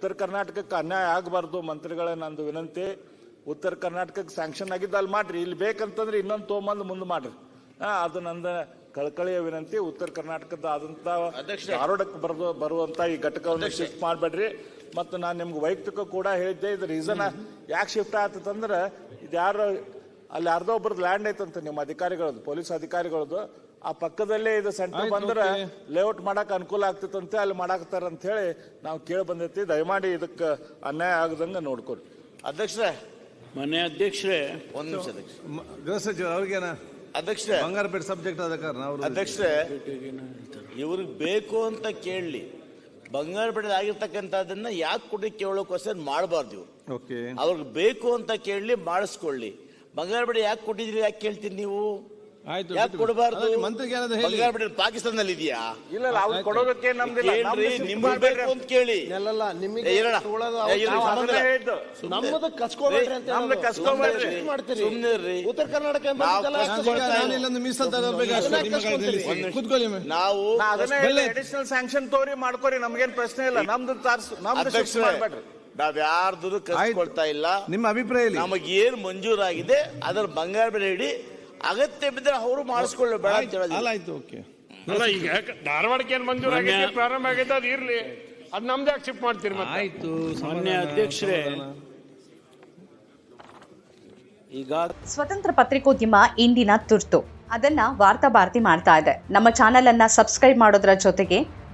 ಉತ್ತರ ಕರ್ನಾಟಕಕ್ಕೆ ಅನ್ಯಾಯ ಆಗಬಾರ್ದು ಮಂತ್ರಿಗಳೇ ನಂದು ವಿನಂತಿ. ಉತ್ತರ ಕರ್ನಾಟಕಕ್ಕೆ ಸ್ಯಾಂಕ್ಷನ್ ಆಗಿದ್ದು ಅಲ್ಲಿ ಮಾಡ್ರಿ. ಇಲ್ಲಿ ಬೇಕಂತಂದ್ರೆ ಇನ್ನೊಂದು ತೊಗೊಂಬಂದು ಮುಂದೆ ಮಾಡ್ರಿ. ಅದು ನಂದ ಕಳಕಳಿಯ ವಿನಂತಿ. ಉತ್ತರ ಕರ್ನಾಟಕದ ಆದಂತ. ಧಾರವಾಡಕ್ಕೆ ಬರೆದು ಬರುವಂತ ಈ ಘಟಕವನ್ನು ಶಿಫ್ಟ್ ಮಾಡಬೇಡ್ರಿ. ಮತ್ತು ನಾನು ನಿಮ್ಗೆ ವೈಯಕ್ತಿಕ ಕೂಡ ಹೇಳಿದ್ದೆ ಇದು ರೀಸನ್ ಯಾಕೆ ಶಿಫ್ಟ್ ಆತಂದ್ರೆ ಇದು ಯಾರು ಅಲ್ಲಿ ಅರ್ಧ ಒಬ್ರದ್ದು ಲ್ಯಾಂಡ್ ಐತಂತ ನಿಮ್ಮ ಅಧಿಕಾರಿಗಳದ್ದು ಪೊಲೀಸ್ ಅಧಿಕಾರಿಗಳದ್ದು. ಆ ಪಕ್ಕದಲ್ಲೇ ಇದು ಸೆಂಟರ್ ಬಂದ್ರೆ. ಲೇಔಟ್ ಮಾಡಕ್ ಅನುಕೂಲ ಆಗ್ತಿತ್ತಂತೆ ಅಲ್ಲಿ ಮಾಡಾಕತ್ತಾರ ಅಂತ ಹೇಳಿ ನಾವು ಕೇಳಿ ಬಂದೈತಿ ದಯಮಾಡಿ ಇದಕ್ಕೆ ಅನ್ಯಾಯ ಆಗದಂಗ ನೋಡ್ಕೊರಿ. ಅಧ್ಯಕ್ಷರೇ. ಮನೆ ಅಧ್ಯಕ್ಷರೇ. ಒಂದು ನಿಮಿಷ ಅಧ್ಯಕ್ಷ ಗೃಹ ಸಚಿವ ಅವ್ರಿಗೇನ? ಅಧ್ಯಕ್ಷರೇ. ಬಂಗಾರಪೇಟೆ ಸಬ್ಜೆಕ್ಟ್ ಆದ ಕಾರಣ ಅವರು ಅಧ್ಯಕ್ಷರೇ. ಇವ್ರಿಗೆ ಬೇಕು ಅಂತ ಕೇಳಲಿ. ಬಂಗಾರಪೇಟೆ ಆಗಿರ್ತಕ್ಕಂಥದ್ದನ್ನ ಯಾಕೆ ಕೊಡಿ ಕೇಳೋ ಕ್ವಶನ್ ಮಾಡಬಾರ್ದು ಇವ್ರು. ಓಕೆ. ಅವ್ರಿಗೆ ಬೇಕು ಅಂತ ಕೇಳಲಿ ಮಾಡಿಸ್ಕೊಳ್ಳಿ. ಬಂಗಾರಪೇಟೆ ಯಾಕೆ ಕೊಟ್ಟಿದ್ರಿ ಯಾಕೆ ಕೇಳ್ತೀನಿ ನೀವು ಆಯ್ತು ಯಾಕೆ ಬಿಟ್ಟು- ಕೊಡಬಾರ್ದು ಮಂತ್ರಿಗೆ ಏನಾದ್ರು ಹೇಳಿ ಪಾಕಿಸ್ತಾನದಲ್ಲಿ ಇದೆಯಾ ಇಲ್ಲ ಇಲ್ಲ ಅವ್ರು ಕೊಡೋದಕ್ಕೆ ನಮ್ದಿಲ್ಲ ಕೇಳ್ರಿ ನಿಮ್ಗೆ ಬೇಕು ಅಂತ ಕೇಳಿ ಅಲ್ಲಲ್ಲ ನಿಮಗೆ ಏ, ಇರೋಣ. ತೊಗೊಳೋದು ಏ, ಇರ್ಲಿ, ನಾವು ಅದನ್ನೇ ಇಲ್ಲ. ಹೇಳಿದ್ದು ನಮ್ಮದು ಕಸ್ಕೋಬೇಡ್ರಿ ಅಂತ ನಮ್ದು ಹೇಳೋದು. ಕಸ್ಕೊಂಬೇಡ್ರಿ. ಸುಮ್ನೆ ಮಾಡ್ತೀರಿ ಸುಮ್ನೆ ಇರ್ರಿ. ಉತ್ತರ ಕರ್ನಾಟಕ ನಾವು ಇಲ್ಲ. ಇಲ್ಲ. ನಾನಿಲ್ಲೊಂದು ಮೀಸಲು ತರಬೇಕು ಅಷ್ಟೇ ಅದನ್ನ ನಿಮ್ಮ ಕೈಯಲ್ಲಿ ಕಸ್ಕೊಂತೀರಿ. ತಿಳಿಸಿ. ಕೂತ್ಕೊಳ್ಳಿ ಮೇ. ನಾವು ನಾ ಅದನ್ನೇ ಅಡಿಷನಲ್ ಸ್ಯಾಂಕ್ಷನ್ ತೋರಿ ಮಾಡ್ಕೊರಿ ನಮ್ಗೇನ್ ಪ್ರಶ್ನೆ ಇಲ್ಲ ನಮ್ದು ತಾರ್ಸ್ ನಮ್ದು ಶಿಫ್ಟ್ ಅಧ್ಯಕ್ಷರೇ ಮಾಡ್ಬೇಡ್ರಿ ನಾವ್ ಯಾರ್ದು ಕಸ್ಕೊಳ್ತಾ ಇಲ್ಲ. ನಿಮ್ಮ ಅಭಿಪ್ರಾಯ ನಮಗೆ ಏನ್ ಮಂಜೂರಾಗಿದೆ ಅದರ ಬಂಗಾರ ಬೆಲೆ ಇಡಿ ಅಗತ್ಯ ಬಿದ್ದರೆ ಅವರು ಮಾಡಿಸ್ಕೊಳ್ಳಿ ಬೇಡ ಅಂತ ಹೇಳೋದಿಲ್ಲ. ಆಯ್ತು ಓಕೆ. ಅಲ್ಲ ಈಗ ಧಾರವಾಡಕ್ಕೆ ಏನ್ ಮಂಜೂರು ಆಗೈತೆ ಪ್ರಾರಂಭ ಆಗೈತೆ ಅದು ಇರ್ಲಿ. ಅದ್ ನಮ್ದೇ ಶಿಫ್ಟ್ ಮಾಡ್ತೀರಿ ಮತ್ತೆ? ಆಯ್ತು ಮಾನ್ಯ ಅಧ್ಯಕ್ಷರೇ ಈಗ ಸ್ವತಂತ್ರ ಪತ್ರಿಕೋದ್ಯಮ ಇಂದಿನ ತುರ್ತು. ಅದನ್ನ ವಾರ್ತಾ ಭಾರತಿ ಮಾಡ್ತಾ ಇದೆ. ನಮ್ಮ ಚಾನೆಲ್ ಅನ್ನ ಸಬ್ಸ್ಕ್ರೈಬ್ ಮಾಡೋದ್ರ ಜೊತೆಗೆ